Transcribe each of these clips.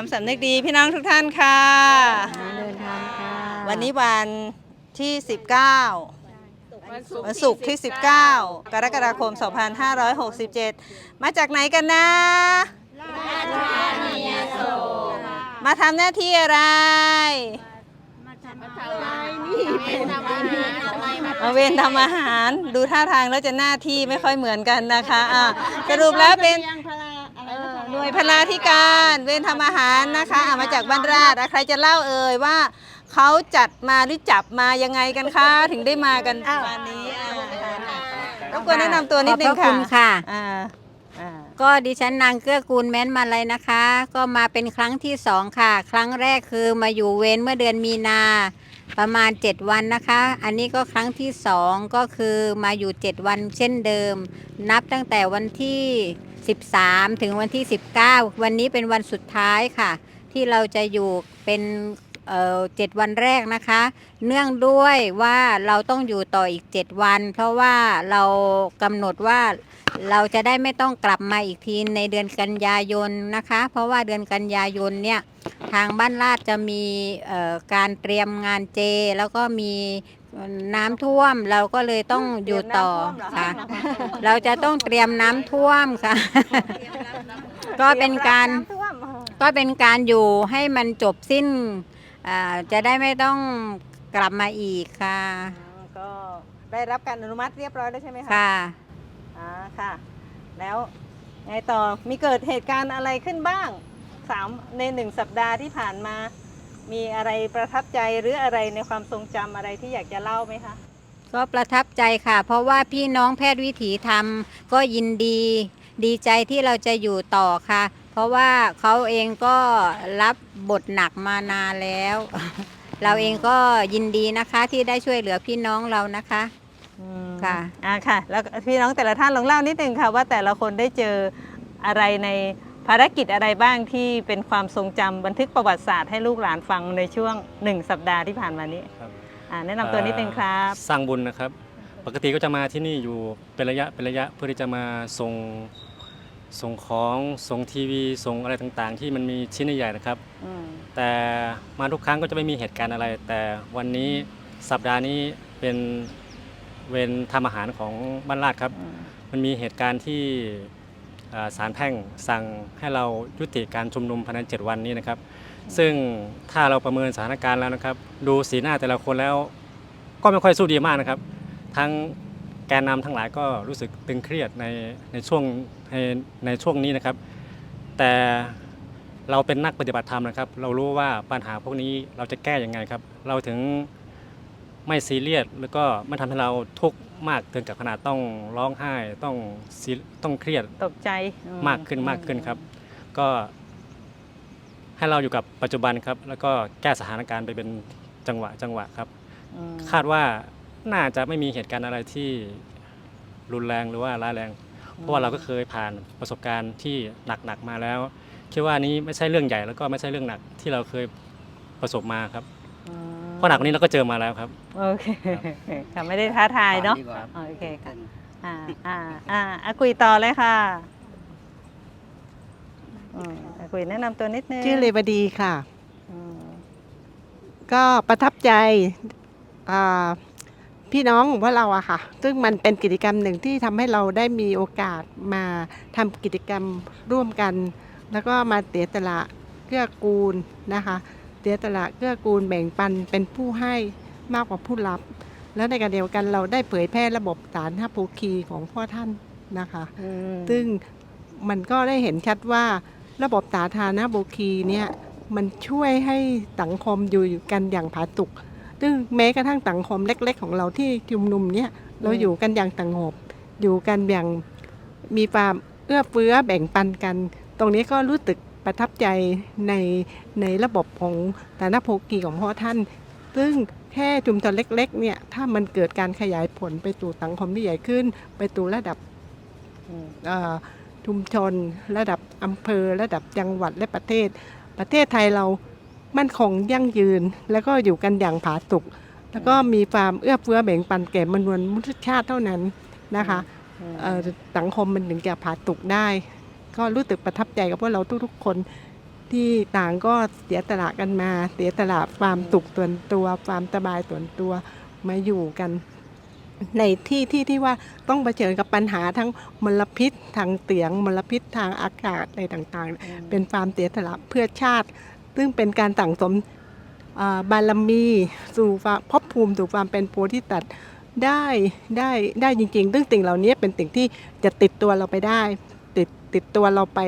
เจริญธรรมสำนึกดีพี่น้องทุกท่านค่ะ เดินทางค่ะวันนี้วันที่ 19 วันศุกร์ที่ 19 กรกฎาคม 2567 มาจากไหนกันนะ มาทำหน้าที่อะไร มาเวรทำอาหารดูท่าทางแล้วจะหน้าที่ไม่ค่อยเหมือนกันนะคะอะสรุปแล้วเป็น หน่วยพลาธิการเวรทำอาหารนะคะอะมาจากบ้านราชอะใครจะเล่าเอ่ยว่าเขาจัดมาหรือจับมายังไงกันคะถึงได้มากันวันนี้อะรบกวนแนะนำตัวนิดนึงขอบพระค่ะคุณค่ะ อ่าอ่า ก็ดิฉันนางเกื้อกูลแม้นมาเลยนะคะ ก็มาเป็นครั้งที่สองค่ะ ครั้งแรกคือมาอยู่เวรเมื่อเดือนมีนาประมาณ 7 วันนะคะ อันนี้ก็ครั้งที่สองก็คือมาอยู่ 7 วันเช่นเดิม นับตั้งแต่วันที่ 13 ถึงวันที่ 19 วันนี้เป็นวันสุดท้ายค่ะ ที่เราจะอยู่เป็นเอ่อเจ็ดวันแรกนะคะ เนื่องด้วยว่าเราต้องอยู่ต่ออีก 7 วัน เพราะว่าเรากำหนดว่าเราจะได้ไม่ต้องกลับมาอีกทีในเดือนกันยายนนะคะ เพราะว่าเดือนกันยายนเนี่ยทางบ้านลาดจะมีเอ่อการเตรียมงานเจ แล้วก็มี น้ำท่วมเราก็เลยต้องอยู่ต่อค่ะ เราจะต้องเตรียมน้ำท่วมค่ะ ก็เป็นการก็เป็นการอยู่ให้มันจบสิ้นอ่าจะได้ไม่ต้องกลับมาอีกค่ะ ก็ได้รับการอนุมัติเรียบร้อยแล้วใช่ไหมคะค่ะ อ่าค่ะ แล้วไงต่อมีเกิดเหตุการณ์อะไรขึ้นบ้างสามในหนึ่งสัปดาห์ที่ผ่านมา มีอะไรประทับใจหรืออะไรในความทรงจำอะไรที่อยากจะเล่าไหมคะ ก็ประทับใจค่ะ เพราะว่าพี่น้องแพทย์วิถีธรรมก็ยินดี ดีใจที่เราจะอยู่ต่อค่ะ เพราะว่าเขาเองก็รับบทหนักมานานแล้ว เราเองก็ยินดีนะคะที่ได้ช่วยเหลือพี่น้องเรานะคะค่ะ อ่าค่ะ แล้วพี่น้องแต่ละท่านลองเล่านิดนึงค่ะว่าแต่ละคนได้เจออะไรใน ภารกิจอะไรบ้างที่เป็นความทรงจำบันทึกประวัติศาสตร์ให้ลูกหลานฟังในช่วงหนึ่งสัปดาห์ที่ผ่านมานี้ครับ อ่าแนะนำตัวนิดนึงครับ สร้างบุญนะครับ ปกติก็จะมาที่นี่อยู่เป็นระยะเป็นระยะเพื่อที่จะมาส่งส่งของส่งทีวีส่งอะไรต่างๆ ที่มันมีชิ้นใหญ่ๆนะครับ อืมแต่มาทุกครั้งก็จะไม่มีเหตุการณ์อะไร แต่วันนี้สัปดาห์นี้เป็นเวรทำอาหารของบ้านลาดครับ อืมมันมีเหตุการณ์ที่อ่า ศาลแพ่งสั่งให้เรายุติการชุมนุมภายใน7วันนี้นะครับ ซึ่งถ้าเราประเมินสถานการณ์แล้วนะครับ ดูสีหน้าแต่ละคนแล้ว ก็ไม่ค่อยสู้ดีมากนะครับ ทั้งแกนนำทั้งหลายก็รู้สึกตึงเครียดในในช่วงในในช่วงนี้นะครับ แต่เราเป็นนักปฏิบัติธรรมนะครับ เรารู้ว่าปัญหาพวกนี้เราจะแก้ยังไงครับ เราถึงไม่ซีเรียสแล้วก็ไม่ทำให้เราทุกข์ มากถึงกับขนาดต้องร้องไห้ต้องซีต้องเครียดตกใจอืมากขึ้นมากขึ้นครับ ก็ให้เราอยู่กับปัจจุบันครับ แล้วก็แก้สถานการณ์ไปเป็นจังหวะจังหวะครับ อืมคาดว่าน่าจะไม่มีเหตุการณ์อะไรที่รุนแรงหรือว่าร้ายแรง เพราะว่าเราก็เคยผ่านประสบการณ์ที่หนักๆมาแล้ว คิดว่านี้ไม่ใช่เรื่องใหญ่แล้วก็ไม่ใช่เรื่องหนักที่เราเคยประสบมาครับอืม เพราะหนักกว่านี้เราก็เจอมาแล้วครับ โอเคค่ะไม่ได้ท้าทายเนาะ ดีกว่าโอเคค่ะ อ่าอ่าอ่าอากุยต่อเลยค่ะอืมอากุยแนะนำตัวนิดนึงชื่อเลวดีค่ะ อืมก็ประทับใจอ่าพี่น้องของพวกเราอะค่ะ ซึ่งมันเป็นกิจกรรมหนึ่งที่ทำให้เราได้มีโอกาสมาทำกิจกรรมร่วมกัน แล้วก็มาเตียตละเกื้อกูลนะคะ เตียตละเกื้อกูลแบ่งปันเป็นผู้ให้มากกว่าผู้รับ แล้วในการเดียวกันเราได้เผยแพร่ระบบสารทัภูคีของพ่อท่านนะคะอืมซึ่งมันก็ได้เห็นชัดว่าระบบสาธารณบูคีเนี่ยมันช่วยให้สังคมอยู่กันอย่างผาสุกซึ่งแม้กระทั่งสังคมเล็ก ๆ ของเราที่ชุมนุมเนี่ยเราอยู่กันอย่างสงบอยู่กันอย่างมีความเอื้อเฟื้อแบ่งปันกัน ตรงนี้ก็รู้สึก ประทับใจในในระบบของฐานะโภกีของพ่อท่าน ซึ่งแค่ชุมชนเล็กๆเนี่ยถ้ามันเกิดการขยายผลไปสู่สังคมที่ใหญ่ขึ้น ไปสู่ระดับเอ่อชุมชน ระดับอำเภอ ระดับจังหวัดและประเทศ ประเทศไทยเรามั่นคงยั่งยืน แล้วก็อยู่กันอย่างผาสุกแล้วก็มีความเอื้อเฟื้อแบ่งปันแก่มวลมนุษยชาติเท่านั้นนะคะเอ่อสังคมมันถึงจะผาสุกได้ ก็รู้สึกประทับใจกับพวกเราทุกๆ คนที่ต่างก็เสียสละกันมา เสียสละความสุขส่วนตัว ความสบายส่วนตัวมาอยู่กัน ในที่ที่ที่ว่าต้องเผชิญกับปัญหาทั้งมลพิษทางเสียงมลพิษทางอากาศอะไรต่างๆ เป็นความเสียสละเพื่อชาติ ซึ่งเป็นการสั่งสมอ่าบารมีสู่ความภพภูมิสู่ความเป็นโพธิสัตว์ได้ได้ได้จริงๆซึ่งสิ่งเหล่านี้เป็นสิ่งที่จะติดตัวเราไปได้ ติดติดตัวเราไป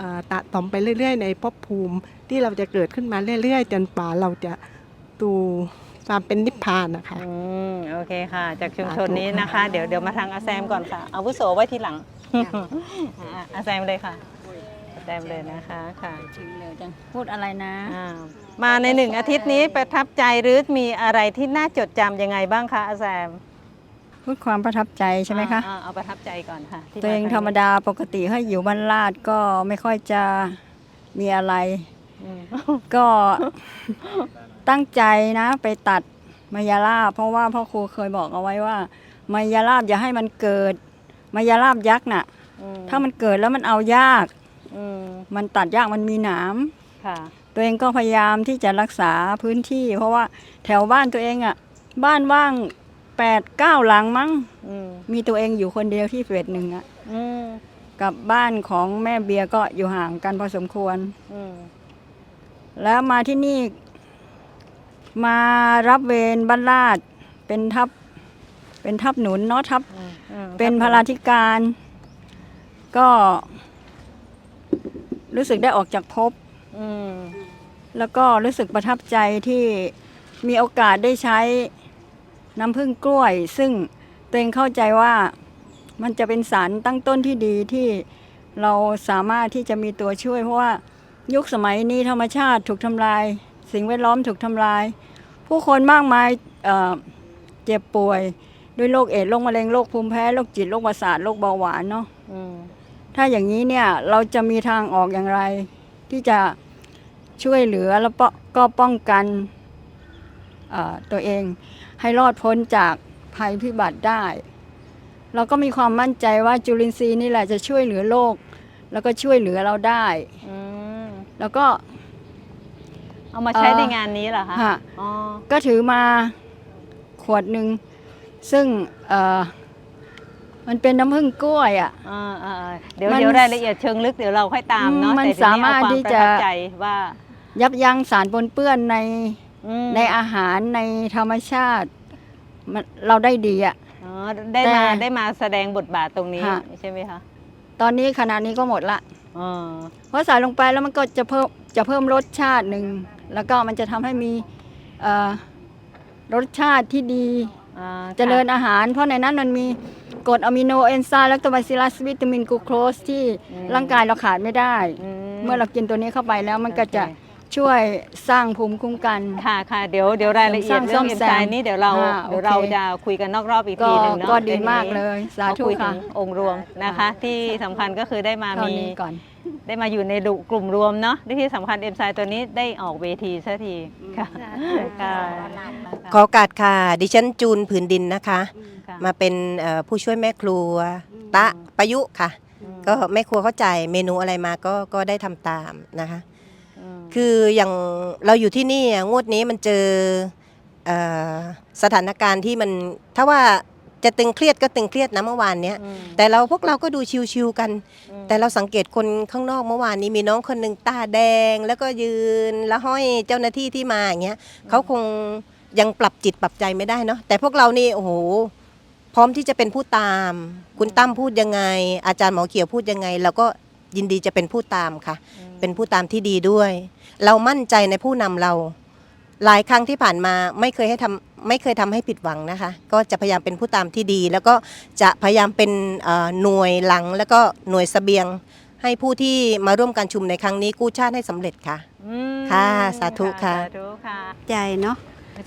อ่าตะต่อมไปเรื่อย ๆ ในภพภูมิที่เราจะเกิดขึ้นมาเรื่อย ๆ จนป่าเราจะตูความเป็นนิพพานนะคะ อืมโอเคค่ะ จากชุมชนสาธุนี้นะคะ เดี๋ยวเดี๋ยวมาทางอาแซมก่อนค่ะอาวุโสไว้ทีหลังอะอาแซมเลยค่ะอาแซมเลยนะคะค่ะถึงเร็วจังพูดอะไรนะอ่ามาในหนึ่งอาทิตย์นี้ประทับใจหรือมีอะไรที่น่าจดจำยังไงบ้างคะอาแซม พูดความประทับใจใช่ไหมคะอ่าเอาประทับใจก่อนค่ะที่ตัวเองคธรรั้รมดาปกติให้อยู่บ้านลาดก็ไม่ค่อยจะมีอะไร อืมก็ตั้งใจนะ ไปตัดมายาลาบ เพราะว่าพ่อครูเคยบอกเอาไว้ว่ามายาลาบอย่าให้มันเกิดมายาลาบยักษ์น่ะ อืมถ้ามันเกิดแล้วมันเอายาก อืมมันตัดยากมันมีหนาม ค่ะ ตัวเองก็พยายามที่จะรักษาพื้นที่ เพราะว่าแถวบ้านตัวเองอะ บ้านว่าง แปดเก้าหลังมั้ง อืมมีตัวเองอยู่คนเดียวที่เฟสหนึ่งอะอืมกับบ้านของแม่เบียร์ก็อยู่ห่างกันพอสมควร อืมแล้วมาที่นี่ มารับเวรบ้านลาดเป็นทัพ เป็นทัพหนุนเนาะทัพ อืมอืมเป็นพลาธิการ ก็ รู้สึกได้ออกจากภพ อืมแล้วก็รู้สึกประทับใจที่มีโอกาสได้ใช้ น้ำผึ้งกล้วย ซึ่งตัวเองเข้าใจว่ามันจะเป็นสารตั้งต้นที่ดีที่เราสามารถที่จะมีตัวช่วย เพราะว่ายุคสมัยนี้ธรรมชาติถูกทำลาย สิ่งแวดล้อมถูกทำลาย ผู้คนมากมายเเจ็บป่วย ด้วยโรคเอดส์โรคมะเร็งโรคภูมิแพ้โรคจิตโรคประสาทโรคเบาหวานเนาะถ้าอย่างนี้เนี่ยเราจะมีทางออกอย่างไร ที่จะช่วยเหลือแล้วก็ป้องกันตัวเอง ให้รอดพ้นจากภัยพิบัติได้ เราก็มีความมั่นใจว่าจุลินทรีย์นี่แหละจะช่วยเหลือโลก แล้วก็ช่วยเหลือเราได้ อืมแล้วก็ เอามาใช้เอ่อ ในงานนี้เหรอคะฮะอ๋อก็ถือมาขวดหนึ่ง ซึ่งเอ่อมันเป็นน้ำผึ้งกล้วยอะอ่าอ่าอ่าเดี๋ยวมันเดี๋ยวรายละเอียดเชิงลึกเดี๋ยวเราค่อยตามเนาะมันแต่ทีนี้สามารถเอควที่จะ ประทับใจว่า ยับยั้งสารปนเปื้อนใน อืมในอาหารในธรรมชาติมันเราได้ดีอะ อ๋อได้แต่มาได้มาแสดงบทบาทตรงนี้ฮะใช่ไหมคะตอนนี้ขณะนี้ก็หมดละ อ๋อเพราะใส่ลงไปแล้วมันก็จะเพิ่มจะเพิ่มรสชาติหนึ่ง แล้วก็มันจะทำให้มีเอ่อรสชาติที่ดีอ่าเจริญอาหาร เพราะในนั้นมันมีกรดอะมิโนเอนไซม์แลคโตบาซิลลัสวิตามินกลูโคสที่ร่างกายเราขาดไม่ได้เมื่อเรากินตัวนี้เข้าไปแล้วมันก็จะ ช่วยสร้างภูมิคุ้มกัน ค่ะค่ะเดี๋ยวเดี๋ยวรายละเอียดเสริเรื่อมงสร้างเอ็นไซม์นี้เดี๋ยวเราอ่าเดี๋ยวเราโอเค จะคุยกันนอกรอบอีกก็ทีหนึ่งเนาะก็ดีดี๋ยวนี้มากเลย สาธุเรคุยถึค่ะงองค์รวมนะคะ ที่สำคัญก็คือได้มาเท่ามีนี้ก่อน ได้มาอยู่ในกลุ่มรวมเนาะที่สำคัญเอ็มไซม์ตัวนี้ได้ออกเวทีสักทีค่ะค่ะขอโอกาสค่ะ ดิฉันจูนผืนดินนะคะ ค่ะ มาเป็นเอ่อผู้ช่วยแม่ครัวตะประยุค่ะ ก็แม่ครัวเข้าใจเมนูอะไรมาก็ก็ได้ทำตามนะคะม คืออย่างเราอยู่ที่นี่อะงวดนี้มันเจอเออสถานการณ์ที่มันถ้าว่าจะตึงเครียดก็ตึงเครียดนะเมื่อวานเนี้ยอืมแต่เราพวกเราก็ดูชิวๆกันอืมแต่เราสังเกตคนข้างนอกเมื่อวานนี้มีน้องคนหนึ่งตาแดง แล้วก็ยืนแล้วห้อยเจ้าหน้าที่ที่มาอย่างเงี้ยเขาคงยังปรับจิตปรับใจไม่ได้เนาะแต่พวกเรานี่โอ้โหพร้อมที่จะเป็นผู้ตาม คุณตั้มพูดยังไง อาจารย์หมอเขียวพูดยังไง เราก็ยินดีจะเป็นผู้ตามค่ะ เป็นผู้ตามที่ดีด้วย เรามั่นใจในผู้นำเรา หลายครั้งที่ผ่านมาไม่เคยให้ทำไม่เคยทำให้ผิดหวังนะคะ ก็จะพยายามเป็นผู้ตามที่ดี แล้วก็จะพยายามเป็นเอ่อหน่วยหลัง แล้วก็หน่วยเสบียง ให้ผู้ที่มาร่วมการชุมในครั้งนี้กู้ชาติให้สำเร็จค่ะ อืมค่ะสาธุค่ะ สาธุค่ะใจเนาะ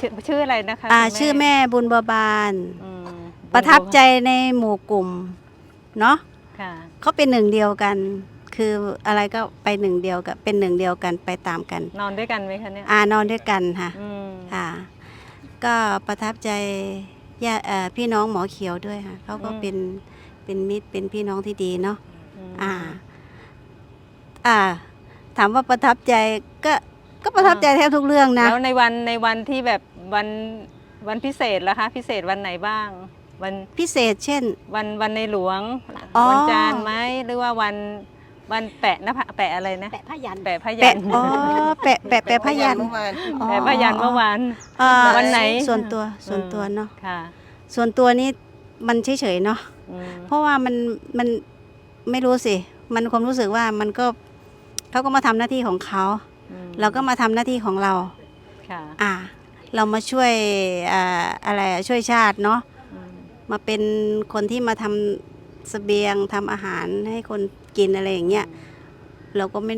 ชื่อชื่ออะไรนะคะอ่าคุณชื่อแม่บุญบาบานอืมประทับใจในหมู่กลุ่มเนาะค่ะ เขาเป็นหนึ่งเดียวกัน คืออะไรก็ไปหนึ่งเดียวกันเป็นหนึ่งเดียวกันไปตามกัน นอนด้วยกันไหมคะเนี่ยอานอนด้วยกันค่ะอืมค่ะ ก็ประทับใจญาเอ่อพี่น้องหมอเขียวด้วยค่ะเขาก็เป็นเป็นมิตรเป็นพี่น้องที่ดีเนาะมอ่า อ่า ถามว่าประทับใจก็ก็ประทับใจแทบทุกเรื่องนะ แล้วในวันในวันที่แบบวันวันพิเศษล่ะคะ พิเศษวันไหนบ้าง วันพิเศษเช่น วันวันในหลวง อ๋อ วันจานทร์ไหมหรือว่าวัน วันแปะนะแปะอะไรนะ แปะผ้ายันแปะพยัแปะนอ๋อแปะแปะแปะผ้ายันแปะพยันเมื่อวานเอ่อวันไหน ส่วนตัวส่วนตัวเนาะค่ะส่วนตัวนี้มันเฉยๆเนาะ อืม เพราะว่ามันมันไม่รู้สิ มันความรู้สึกว่ามันก็เขาก็มาทำหน้าที่ของเขา อืมเราก็มาทำหน้าที่ของเรา ค่ะอ่า เรามาช่วยอ่าอะไรอะช่วยชาติเนาะ อืมมาเป็นคนที่มาทำเสบียงทำอาหารให้คน กินอะไรอย่างเงี้ยเราก็ไม่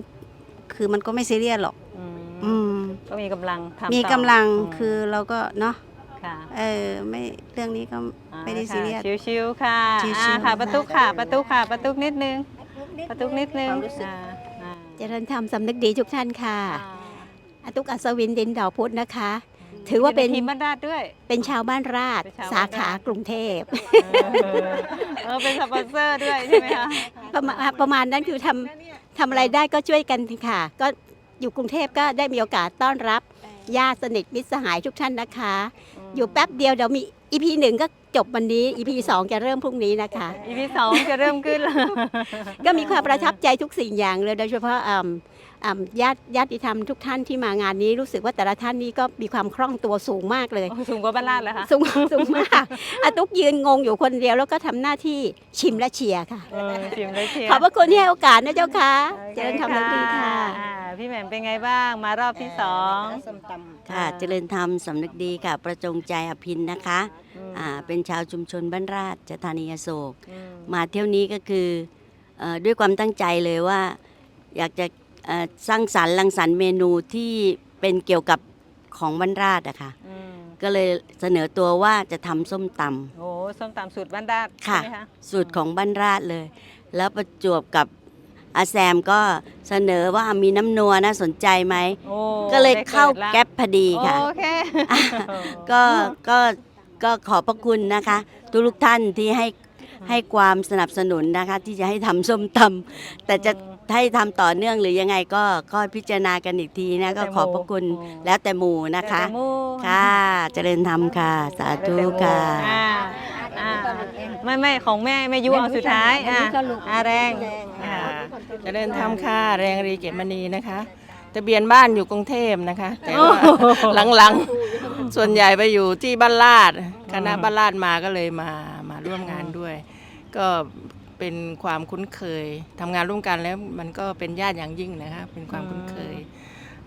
คือมันก็ไม่ซีเรียสหรอก อืมอืม ก็มีกำลังทำมีต่อกำลังมคือเราก็เนาะค่ะเออไม่เรื่องนี้ก็ อ่าไม่ได้ซีเรียสค่ะชิวๆค่ะชิวๆ อ่าค่ะค่ะประตูค่ะ ประตูค่ะ ประตูนิดนึง ประตูนิดนึงความรู้สึก อ่าอ่าเจริญธรรมสำนึกดีทุกท่านค่ะอ่าอาตุกอัศวินดินดอกพุธนะคะ ถือว่าเป็นทีมบ้านราชด้วย เป็นชาวบ้านราชเป็นชาวบ้านราชสาขากรุงเทพ เออเออเป็นสปอนเซอร์ด้วยใช่ไหมคะ ประมาณประมาณนั้นคือทำทำอะไรได้ก็ช่วยกันค่ะ ก็อยู่กรุงเทพก็ได้มีโอกาสต้อนรับญาติสนิทมิตรสหายทุกท่านนะคะ อยู่แป๊บเดียวเดี๋ยวมีอีพีหนึ่งก็จบวันนี้อีพีสองจะเริ่มพรุ่งนี้นะคะ อีพีสองจะเริ่มขึ้นแล้วก็มีความประทับใจทุกสิ่งอย่างเลยโดยเฉพาะอ่าอ่าญาติญาติธรรมทุกท่านที่มางานนี้รู้สึกว่าแต่ละท่านนี้ก็มีความคล่องตัวสูงมากเลยโอ้สูงกว่าบ้านราชเหรอคะสูงสูงมากอาตุ๊กยืนงงอยู่คนเดียวแล้วก็ทำหน้าที่ชิมและเชียร์ค่ะเออชิมเลยเชียร์ขอบพระคุณที่ให้โอกาสนะเจ้าค่ะเจริญธรรมดีค่ะอ่าพี่แหม่มเป็นไงบ้างมารอบที่สองค่ะเจริญธรรมสำนึกดีค่ะ ประจงใจอภินนะคะอืมอ่าเป็นชาวชุมชนบ้านราชจธานีอโศกอืมมาเที่ยวนี้ก็คือเออด้วยความตั้งใจเลยว่าอยากจะเอ่อสร้างสรรค์รังสรรค์เมนูที่เป็นเกี่ยวกับของบ้านราชอะค่ะ อืมก็เลยเสนอตัวว่าจะทำส้มตโอ้ส้มตำสูตรบ้านราชำค่ะใช่ไหมคะสูตรของบ้านราชเลย แล้วประจวบกับอาแซมก็เสนอว่ามีน้ำนัวน่าสนใจไหม โอ้ก็เลยได้เข้าปิดละแก๊ปพอดีค่ะ โอเค ก็ก็ ก็ขอบพระคุณนะคะ ทุกทุกๆท่านที่ให้ให้ความสนับสนุนนะคะ ที่จะให้ทำส้มตำแต่จะให้ทำต่อเนื่องหรือยังไงก็ก็พิจารณากันอีกทีนะ ก็ขอบพระคุณอืมแล้วแต่หมู่นะคะแต่หมูค่ะเจริญธรรมค่ะ สาธุค่ะอ่าอ่าไม่ไม่ของแม่แม่ยุเอาสุดท้ายอ่าอาแรงอ่าเจริญธรรมค่ะ แรงรีเกตมณีนะคะ ทะเบียนบ้านอยู่กรุงเทพนะคะ แต่ว่าหลังๆ ส่วนใหญ่ไปอยู่ที่บ้านลาดคณะบ้านลาดมาก็เลยมามาร่วมงานด้วย ก็เป็นความคุ้นเคยทำงานร่วมกันแล้วมันก็เป็นญาติอย่างยิ่งนะคะเป็นความคุ้นเคย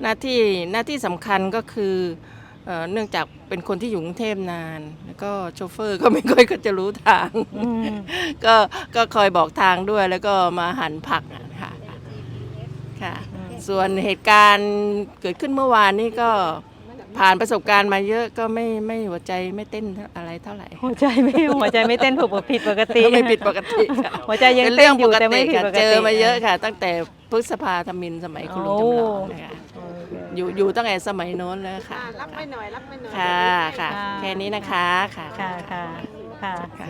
หน้าที่หน้าที่สำคัญก็คือเอ่อเนื่องจากเป็นคนที่อยู่กรุงเทพนาน แล้วก็โชเฟอร์ก็ไม่ค่อยก็จะรู้ทาง ก็ก็คอยบอกทางด้วยแล้วก็มาหั่นผักอะค่ะค่ะ ส่วนเหตุการณ์เกิดขึ้นเมื่อวานนี้ก็ผ่านประสบการณ์มาเยอะก็ไม่ไม่หัวใจไม่เต้นอะไรเท่าไหร่ หัวใจไม่หัวใจไม่เต้นผิดผิดปกติไม่ผิดปกติค่ะหัวใจยังเป็นเต้เรื่นองอปยู่กแต่ไม่ติผิดค่ะปกติเจอมาเยอะค่ะ ตั้งแต่พฤษภาธมินสมัยคุณลุงจำลองนะคะอยู่อยู่ตั้งแต่สมัยโน้นแล้วค่ะรับไม่หน่อยรับไม่หน่อยค่ะค่ะแค่นี้นะคะค่ะค่ะค่ะค่ะ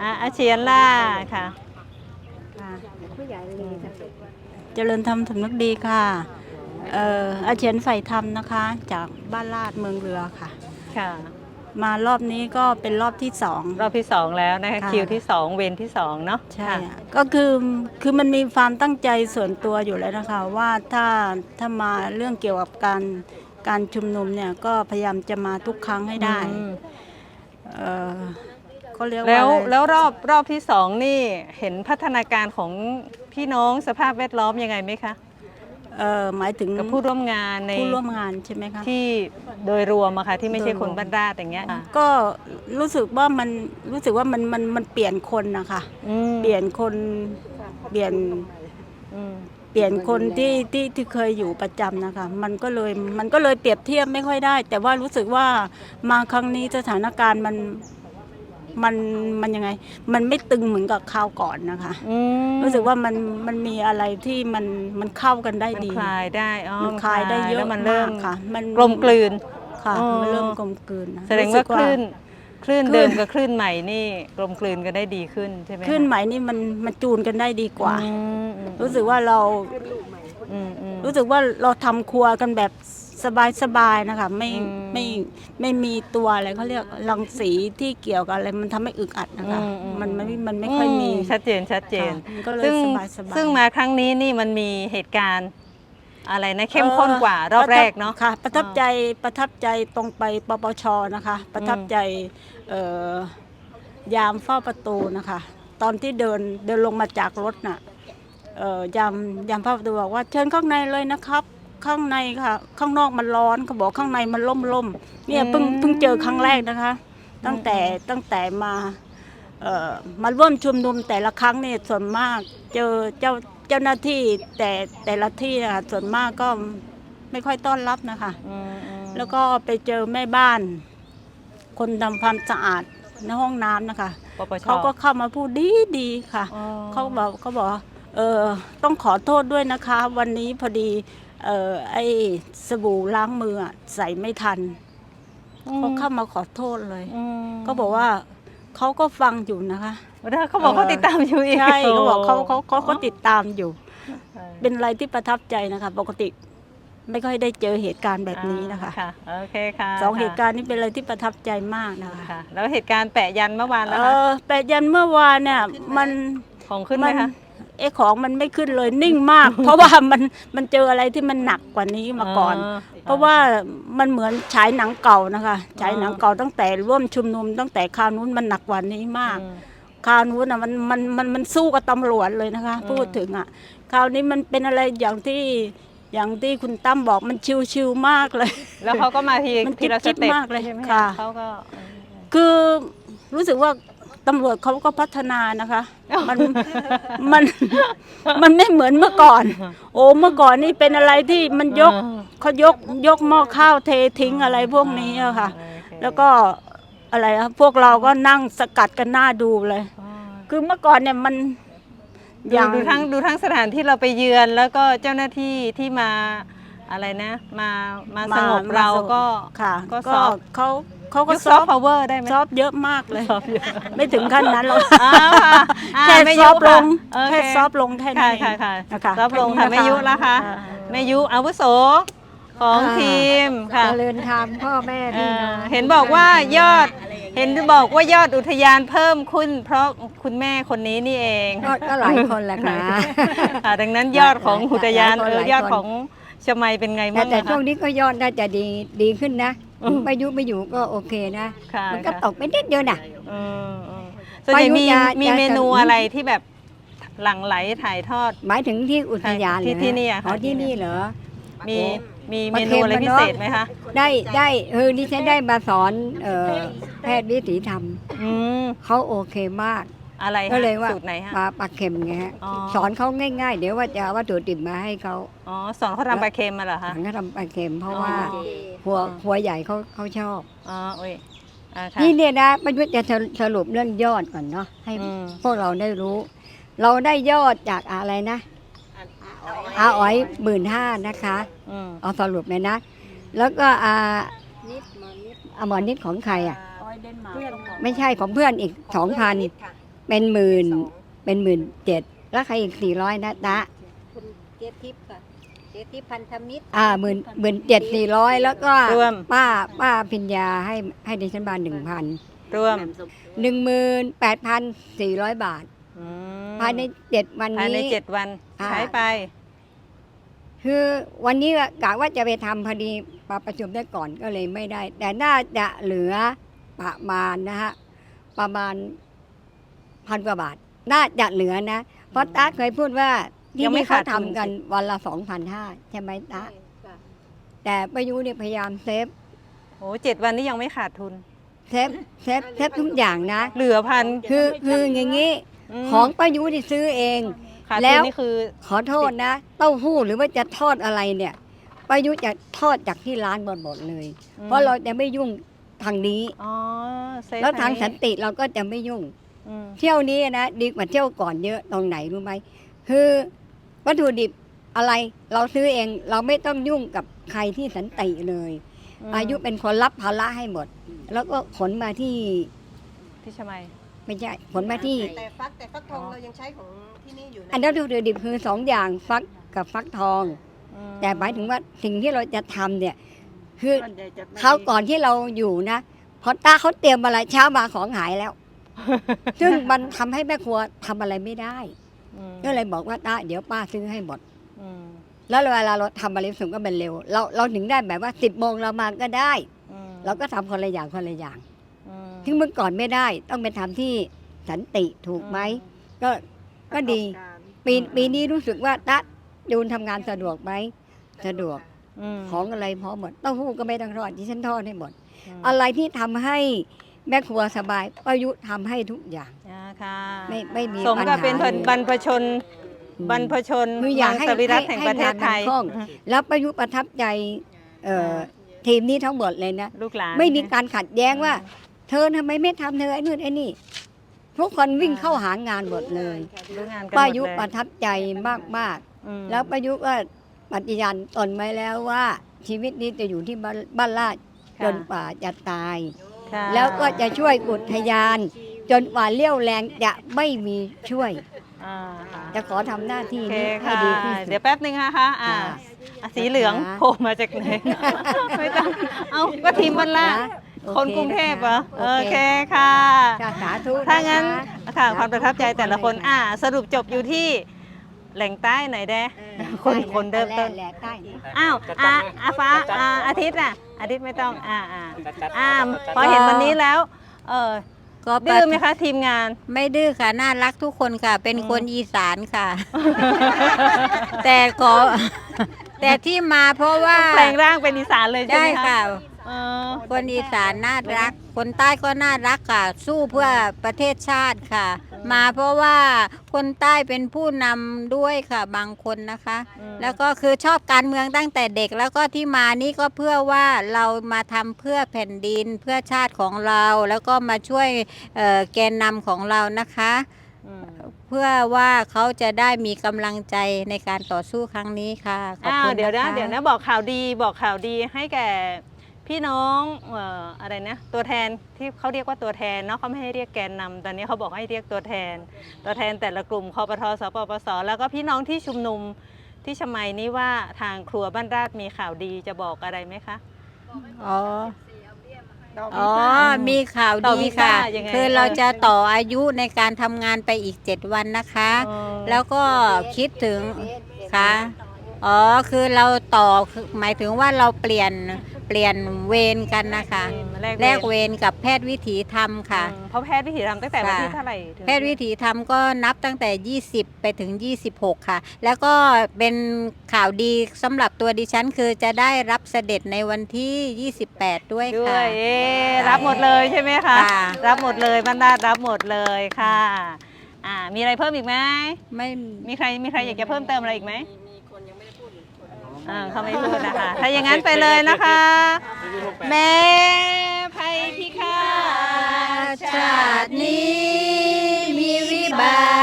อะอาเชียนล่าค่ะเจริญธรรมสำนึกดีค่ะเอ่ออาเชียนใส่ธรรมนะคะ จากบ้านลาดเมืองเรือค่ะ ค่ะ มารอบนี้ก็เป็นรอบที่สอง รอบที่สองแล้วนะคะค่ะ คิวที่สองเวรที่สองเนาะใช่ค่ะอะก็คือคือมันมีความตั้งใจส่วนตัวอยู่แล้วนะคะ ว่าถ้าถ้ามาเรื่องเกี่ยวกับการการชุมนุมเนี่ยก็พยายามจะมาทุกครั้งให้ได้อืมเอ่อเขาเรียกว่าแล้วอะไรแล้วรอบรอบที่สองนี่เห็นพัฒนาการของ พี่น้องสภาพแวดล้อมยังไงไหมคะเเอ่อหมายถึงกับผู้ร่วมงานในผู้ร่วมงานใช่ไหมคะ ที่โดยรวมอะค่ะที่ไม่ใช่โดยรวมคนบ้านราษฎร์อย่างเงี้ยค่ะ ก็รู้สึกว่ามันรู้สึกว่ามันมันมันเปลี่ยนคนนะคะอืมเปลี่ยนคนเปลี่ยนอืมเปลี่ยนคนที่ที่ที่เคยอยู่ประจำนะคะ มันก็เลยมันก็เลยเปรียบเทียบไม่ค่อยได้ แต่ว่ารู้สึกว่ามาครั้งนี้สถานการณ์มัน มันมันยังไง มันไม่ตึงเหมือนกับคราวก่อนนะคะ อืมรู้สึกว่ามันมันมีอะไรที่มันมันเข้ากันได้มันดีคลายได้อ๋อมันคลายได้เยอะแล้วมันเริ่มากค่ะ มันกลมกลืน ค่ะอ๋อ มันเริ่มกลมกลืนนะแสดงรู้ว่าสึก คลื่นคลื่นคลื่น เดิมกับคลื่นใหม่นี่กลมกลืนกันได้ดีขึ้นใช่ไหมคะขึ้นใหม่นี่มันมันจูนกันได้ดีกว่า อืมอืมรู้สึกว่าเราอืมอืมรู้สึกว่าเราทำครัวกันแบบ สบายๆนะคะไม่อืมไม่ไม่มีตัวอะไรเขาเรียกรังสีที่เกี่ยวกับอะไรมันทำให้อึดอัดนะคะ อืมอืม มันมันมันไม่ค่อยมีชัดเจนชัดเจน ค่ะมันก็เลยซึ่งสบายๆซึ่งมาครั้งนี้นี่มันมีเหตุการณ์อะไรนะเข้มข้นกว่ารอบแรกเนาะ ค่ะ ประทับใจประทับใจตรงไปปปชนะคะ ประทับใจเอ่อยามเฝ้าประตูนะคะ ตอนที่เดินเดินลงมาจากรถน่ะเอ่อยามยามเฝ้าประตูบอกว่าเชิญข้างในเลยนะครับ ข้างในค่ะ ข้างนอกมันร้อนเขาบอกข้างในมันล่มล่มๆเนี่ยเพิ่งเพิ่งเจอครั้งแรกนะคะ ตั้งแต่ตั้งแต่มาเอ่อมาร่วมชุมนุมแต่ละครั้งเนี่ยส่วนมากเจอเจ้าเจ้าหน้าที่แต่แต่ละที่นะคะส่วนมากก็ไม่ค่อยต้อนรับนะคะ อืมอืมแล้วก็ไปเจอแม่บ้าน คนทำความสะอาดในห้องน้ำนะคะ ปปชเขาก็เข้ามาพูดดีดีๆค่ะ อ๋อเขาบอกเขาบอกว่าเออต้องขอโทษด้วยนะคะ วันนี้พอดี เออไอ้สบู่ล้างมืออะใส่ไม่ทันเขาเข้ามาขอโทษเลยอืมเขาบอกว่าเขาก็ฟังอยู่นะคะเขาบอกเขาติดตามอยู่อีกใช่เขาบอกเขาเขาเขาเขาอ๋อติดตามอยู่ เป็นอะไรที่ประทับใจนะคะ ปกติไม่ค่อยได้เจอเหตุการณ์แบบนี้นะคะค่ะโอเคค่ะสองเหตุการณ์นี้เป็นอะไรที่ประทับใจมากนะคะค่ะแล้วเหตุการณ์แปะยันเมื่อวานเอแล้วคะอแปดยันเมื่อวานเนี่ยมันของขึ้นไหมมัคะ เอะของมันไม่ขึ้นเลยนิ่งมาก เพราะว่ามันมันเจออะไรที่มันหนักกว่านี้มาก่อน เพราะว่ามันเหมือนฉายหนังเก่านะคะฉายหนังเก่าตั้งแต่ร่วมชุมนุมตั้งแต่คราวนู้นมันหนักกว่านี้มากอืมคราวนู้นอะมันมันมันมันสู้กับตำรวจเลยนะคะอืมพูดถึงอะคราวนี้มันเป็นอะไรอย่างที่อย่างที่คุณตั้มบอกมันชิวๆมากเลย แล้วเขาก็มาทีมันทีละสจิ๊บๆเต็ปมากเลยใช่ไหมค่ะเขาก็คือรู้สึกว่า ตำรวจเขาก็พัฒนานะคะ มันมันมันไม่เหมือนเมื่อก่อน โอ้เมื่อก่อนนี่เป็นอะไรที่มันยกเขายกยกหม้อข้าวเททิ้งอะไรพวกนี้อะค่ะโอเคแล้วก็อะไรอะพวกเราก็นั่งสกัดกันหน้าดูเลยอ๋อคือเมื่อก่อนเนี่ยมันดูดูทั้งดูทั้งสถานที่เราไปเยือนแล้วก็เจ้าหน้าที่ที่มาอะไรนะ มามาสงบเราก็ค่ะก็ก็ซอฟต์เขา เขาก็ยกซซออฟฟต์พาวเวอร์ได้ไหมซอฟต์เยอะมากเลย ซอฟต์เยอะไม่ถึงขั้นนั้นหรอกอ้าวค่ะอ่าแค่แม่ซยุอฟต์ลงค่ะโอเคแค่ซอฟต์ลงแค่นั้ค่ะนเองค่ะค่ะนะคะซอฟต์ลงค่ะแค่แม่นี้ยุนะคะอ่าแม่ยุอาวุโสของอ่าทีมค่ะเจริญธรรมพ่อแม่เอ่พี่อน้องเห็นบอกว่ายอด เห็นบอกว่ายอดอุทยานเพิ่มขึ้น เพราะคุณแม่คนนี้นี่เองก็ก็หลายคนแหละค่ะค่ะดังนั้นยอดของอุทยานหลายคนเออหลายคนยอดของชมัยเป็นไงแต่บ้างแต่อะช่วคะงนี้ก็ยอดน่าจะดีดีขึ้นนะอืม ไม่ยุไม่อยู่ก็โอเคนะ ค่ะมันก็ค่ะ ตกไปนิดเดียวน่ะ เออเออส่วนใหญ่มีพายุจะมีจะ เมนูจะอะไรที่แบบหลั่งไหลถ่ายทอด หมายถึงที่อุทยานที่เหรอที่นี่อะค่ะ อ๋อที่นี่เหรอ มีมีปเมลาเค็นูมอะไรอะ พิเนอะเศษไหมคะได้ได้เออดิฉันได้มาสอนเอ่อแพทย์วิถีธรรมอืมเขาโอเคมาก อะไรก็ฮะเลยว่าสูตรไหนฮะ ปลาปลาเค็มไงฮะอ๋อ สอนเขาง่ายๆ เดี๋ยวว่าจะเอาวัตถุดิบมาให้เขาอ๋อสอนเขาทำปลาเค็มมาเหรอสอคะนเขาทำปลาเค็มเพราะว่าอ๋อ หัวหัวใหญ่เขาเขาชอบ อ๋อโอ้ยอ่าค่ะนี่เนี่ยนะประยุทธ์จะสรุปเรื่องยอดก่อนเนาะให้อืมพวกเราได้รู้ เราได้ยอดจากอะไรนะอาอ๋อยหมื่นห้านะคะ อืมเอาสรุปเลยนะ แล้วก็อาอาหมอนิดของใครอะไม่ใช่ของเพื่อนอีกสองพัน เป็นหมื่นเป็นหมื่นเจ็ดแล้วใครอีกสี่ร้อยนะตะเจ๊ทิพย์ค่ะเจ๊ทิพย์พันธมิตรอ่าหมื่นหมื่นเจ็ดสี่ร้อยแล้วก็รวม ป้าป้าพิญญาให้ให้ดิฉันบาหนึ่งพันรวมหนึ่งหมื่นแปดพันสี่ร้อยบาท อืมภายในเจ็ดวันภายในนี้ เจ็ดวันอ่า ใช้ไป คือวันนี้กะว่าจะไปทำพอดีมาประชุมได้ก่อนก็เลยไม่ได้ แต่น่าจะเหลือประมาณนะฮะประมาณ พันกว่าบาท น่าจะเหลือนะ เพราะตาเคยพูดว่ายัที่งไม่นี่เขาขาดทุน ทำกันวันละสองพันห้าใช่ไหมตะแต่ประยุเนี่ยพยายามเซฟโอ้เจ็ดวันนี้ยังไม่ขาดทุน เซฟเซฟเซฟทุกอย่างนะ เหลือพันคือคืออย่างนี้ มของป้ายุที่ซื้อเอง ขาดแล้ทุนว นี่คือ ขอโทษนะ เต้าหู้หรือว่าจะทอดอะไรเนี่ยป้ายุจะทอดจากที่ร้านหมดหมดเลย อืม เพราะเราจะไม่ยุ่งทางนี้ อ๋อเซฟแล้วทางนี้สันติเราก็จะไม่ยุ่งอืม เที่ยวนี้นะดีกว่าเที่ยวก่อนเยอะตรงไหนรู้ไหมคือวัตถุดิบอะไรเราซื้อเองเราไม่ต้องยุ่งกับใครที่สันติเลยมอายุเป็นคนรับภาระให้หมด แล้วก็ขนมาที่ที่ชมัยไม่ใช่ขนมาที่ แต่ฟักแต่ฟักทองเรายังใช้ของที่นี่อยู่นะอันนั้นวัตถุดิบคือสองอย่างฟักกับฟักทองอืมแต่หมายถึงว่าสิ่งที่เราจะทำเนี่ย คือเขาวก่อนที่เราอยู่นะพอตาเขาเตรียมอะไรเช้ามาของหายแล้ว ซึ่งมันทำให้แม่ครัวทำอะไรไม่ได้ อืมก็เลยบอกว่าตาเดี๋ยวป้าซื้อให้หมด อืมแล้วเวลาเราทำอะไรสุก็เป็นเร็ว เราเราถึงได้แบบว่าสิบโมงเรามาก็ได้ อืมเราก็ทำคนละอย่างคนละอย่างอืมที่เมื่อก่อนไม่ได้ ต้องไปทำที่สันติถูกไหมก็ก็ดี ปีปีนี้รู้สึกว่าตะยูนทำงานสะดวกไหม สะดวกอืมของอะไรพร้อมหมดเต้าหู้ก็ไม่ต้องทอดที่ฉันทอดให้หมด มอะไรที่ทำให้ แม่ครัวสบายประยุทธ์ทำให้ทุกอย่างอ่าค่ะไม่ไม่มีสมปัญกับหาเป็นเลยบรรพชนบรรพชนคืออยากให้มังสวิรัตให้แห่งให้ประเทศไทยงานมันคล่องแล้วประยุทธ์ประทับใจเอ่อทีมนี้ทั้งหมดเลยนะ ลูกหลาน ไม่มีการขัดแย้งว่า เธอทำไมไม่ทำเธอไอ้นู่นไอ้นี่ทุกคนวิ่งเข้าหางานหมดเลยรู้งานกันหมดป้ายุเลยประทับใจมากอืมๆ แล้วประยุก็ปฏิญาณตนไว้แล้วว่า ชีวิตนี้จะอยู่ที่บ้านบ้านลาดจนกว่าจะตาย ค่ะแล้วก็จะช่วยอุทยาน จนกว่าเลี้ยวแรงจะไม่มีช่วย อ่าค่ะจะขอทำหน้าที่โอเคนี้ให้ค่ะดีที่สุเดี๋ยดวแป๊บนึงนะคะอ่าค่ะอะสีเหลืองค่ะโผล่มาจากไหน ไม่ต้องเอาก็ทีมบ้านลาดนะโอคนกรุงเทพเหรอโอโอเคเคค่ะค่ะสาธุถ้างั้นนะคะ ค่ะความประทับใจแต่ละคนทุกคนเลยค่ะอ่าสรุปจบอยู่ที่แหล่งใต้ไหนแดคนคนเดิมต้นแหละใต้อ้าวอ่าอาฟ้าอ่าอาทิตย์อะ อาทิตย์ไม่ต้อง อ่าอ่าอ่าพอเห็นวันนี้แล้ว เออก็ดื้อไหมคะ ทีมงาน ไม่ดื้อค่ะ น่ารักทุกคนค่ะ เป็นอืมคนอีสานค่ะ แต่ขอแต่ที่มาเพราะว่าแปลงร่างเป็นอีสานเลยใช่ได้ไหมคะค่ะเออคนอีสานน่ารัก คนใต้ก็น่ารักค่ะ สู้เพื่อประเทศชาติค่ะ มาเพราะว่าคนใต้เป็นผู้นำด้วยค่ะบางคนนะคะ อืม แล้วก็คือชอบการเมืองตั้งแต่เด็กแล้วก็ที่มานี่ก็เพื่อว่าเรามาทำเพื่อแผ่นดินเพื่อชาติของเรา แล้วก็มาช่วยเอ่อแกนนำของเรานะคะ อืมเพื่อว่าเขาจะได้มีกำลังใจในการต่อสู้ครั้งนี้ค่ะขอบอ้าคุวณเดี๋ยวนะคเดี๋ยวนะบอกข่าวดีบอกข่าวดีให้แก่ พี่น้องเอ่ออะไรนะตัวแทนที่เขาเรียกว่าตัวแทนเนาะเขาไม่ให้เรียกแกนนำตอนนี้เขาบอกให้เรียกตัวแทน ตัวแทนแต่ละกลุ่มคอปทสปปสแล้วก็พี่น้องที่ชุมนุมที่ชมัยนี้ว่าทางครัวบ้านราชมีข่าวดีจะบอกอะไรไหมคะ อ๋อ อ๋อ มีข่าวต่อดีวีซ่าค่ะ ยังไงคือเราจะต่ออายุในการทำงานไปอีก 7 วันนะคะเออแล้วก็คิดถึงค่ะ อ๋อ คือเราต่อคือหมายถึงว่าเราเปลี่ยน เปลี่ยนเวรกันนะคะแลกแลกเวรกับแพทย์วิถีธรรมค่ะอืมเพราะแพทย์วิถีทำตั้งแต่วันที่ค่ะเท่าไหร่ถึงแพทย์วิถีธรรมก็นับตั้งแต่ 20 ไปถึง 26 ค่ะ แล้วก็เป็นข่าวดีสำหรับตัวดิฉันคือจะได้รับเสด็จในวันที่ 28 ด้วยด้วค่ะยเอ๊ะรับหมดเลยใช่ไหมคะค่ะรับหมดเลยบ้านราชรับหมดเลยค่ะอ่ามีอะไรเพิ่มอีกไหมไม่มีใครมีใครอยากจะเพิ่มเติมอะไรอีกไหม อ่าเขาไม่พูดนะคะ ถ้าอย่างนั้นไปเลยนะคะ แม่ภัยพิฆาตชาตินี้มีวิบา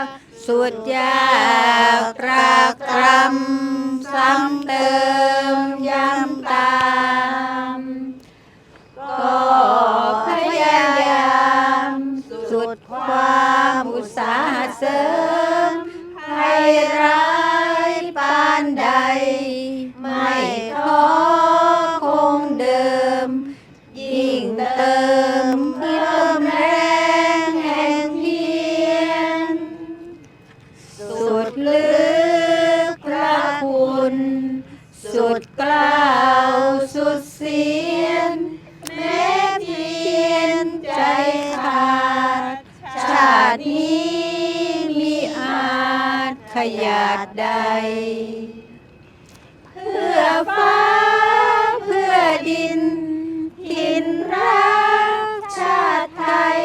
กสุดยากรากรำซ้ำเติมย้ำตามก็พยายามสุดความอุตสาหะเสริมให้ร้า เพื่อฟ้าเพื่อดินทินรักชาติไทย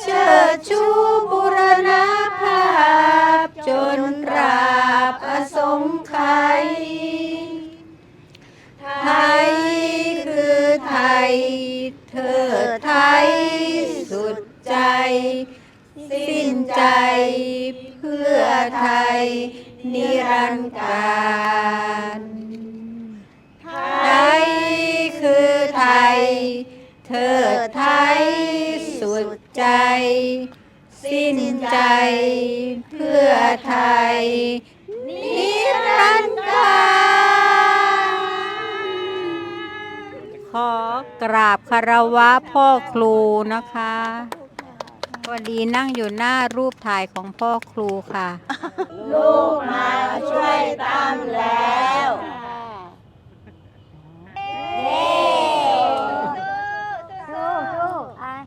เชิดชูบุรณภาพจนราบอสงไขยไทยคือไทย เธอไทยสุดใจ สิ้นใจเพื่อไทย รันการไทยคือไทย เธอไทยสุดใจ สิ้นใจ เพื่อไทย นิรันดร์การขอกราบคารวะพ่อครูนะคะ พอดีนั่งอยู่หน้ารูปถ่ายของพ่อครูค่ะ ลูกมาช่วยตามแล้ว